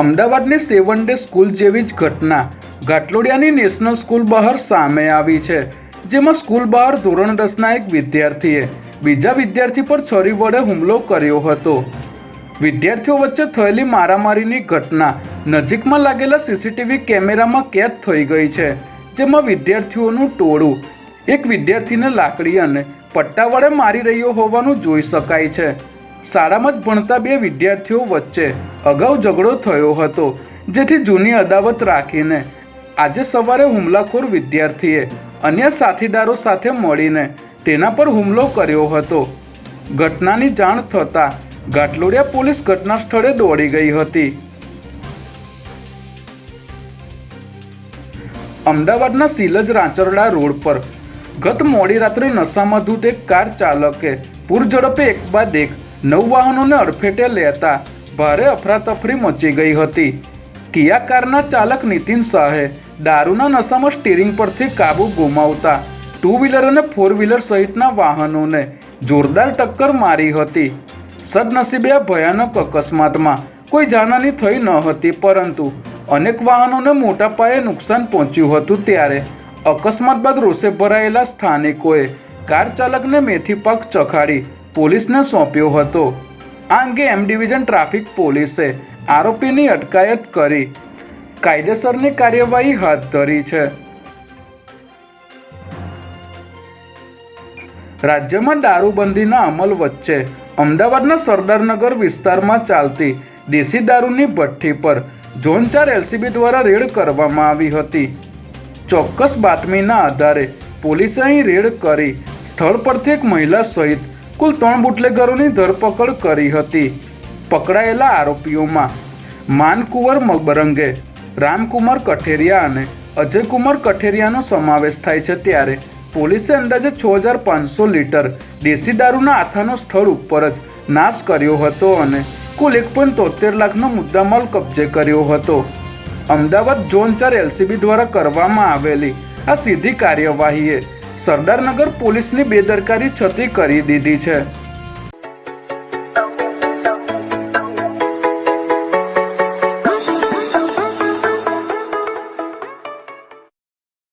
અમદાવાદની seven day school જેવી જ ઘટના ઘાટલોડિયાની નેશનલ સ્કૂલ બહાર સામે આવી છે, જેમાં સ્કૂલ બહાર ધોરણ દસના એક વિદ્યાર્થીએ બીજા વિદ્યાર્થી પર છરી વડે હુમલો કર્યો હતો. વિદ્યાર્થીઓ વચ્ચે થયેલી મારામારીની ઘટના નજીકમાં લાગેલા સીસીટીવી કેમેરામાં કેદ થઈ ગઈ છે, જેમાં વિદ્યાર્થીઓનું ટોળું એક વિદ્યાર્થીને લાકડી અને પટ્ટા વડે મારી રહ્યો હોવાનું જોઈ શકાય છે. શાળામાં જ ભણતા બે વિદ્યાર્થીઓ વચ્ચે અગાઉ ઝઘડો થયો હતો, જેથી જૂની અદાવત રાખીને આજે સવારે હુમલાખોર વિદ્યાર્થીએ અન્ય સાથીદારો સાથે મળીને તેના પર હુમલો કર્યો હતો. ઘટનાની જાણ થતાં ઘાટલોડિયા પોલીસ ઘટના સ્થળે દોડી ગઈ હતી. અમદાવાદના સિલજ રાંચરડા રોડ પર ગત મોડી રાત્રે નશામાં ધૂત એક કાર ચાલકે પૂર ઝડપે એક બાદ એક નવ વાહનોને અડફેટે લેતા ભારે અફરાતફરી મચી ગઈ હતી. કિયા કારના ચાલક નીતિન શાહે દારૂના નશામાં સ્ટીરિંગ પરથી કાબુ ગુમાવતા ટુ વ્હીલર અને ફોર વ્હીલર સહિતના વાહનોને જોરદાર ટક્કર મારી હતી. સદનસીબે આ ભયાનક અકસ્માતમાં કોઈ જાનહાની થઈ ન હતી, પરંતુ અનેક વાહનોને મોટા પાયે નુકસાન પહોંચ્યું હતું ત્યારે અકસ્માત બાદ રોષે ભરાયેલા સ્થાનિકોએ કાર ચાલકને મેથી પાક ચખાડી પોલીસને સોંપ્યો હતો. આ અંગે એમ ડિવિઝન ટ્રાફિક પોલીસે આરોપીની અટકાયત કરી કાયદેસરની કાર્યવાહી હાથ ધરી છે. રાજ્યમાં દારૂબંધીના અમલ વચ્ચે અમદાવાદના સરદારનગર વિસ્તારમાં ચાલતી દેશી દારૂની ભઠ્ઠી પર ઝોન ચાર એલસીબી દ્વારા રેડ કરવામાં આવી હતી. ચોક્કસ બાતમીના આધારે પોલીસે અહીં રેડ કરી સ્થળ પરથી એક મહિલા સહિત કુલ ત્રણ બુટલેગરોની ધરપકડ કરી હતી. પકડાયેલા આરોપીઓમાં માનકુંવર મબરંગે રામકુમાર કઠેરિયા અને અજયકુમાર કઠેરિયાનો સમાવેશ થાય છે ત્યારે પોલીસે અંદાજે છ હજાર પાંચસો લીટર દેશી દારૂના આથાનો સ્થળ ઉપર જ નાશ કર્યો હતો અને કુલ એક પોઈન્ટ તોતેર લાખનો મુદ્દામાલ કબજે કર્યો હતો. અમદાવાદ ઝોન ચાર એલસીબી દ્વારા કરવામાં આવેલી આ સીધી કાર્યવાહીએ સરદારનગર પોલીસની બેદરકારી છતી કરી દીધી છે.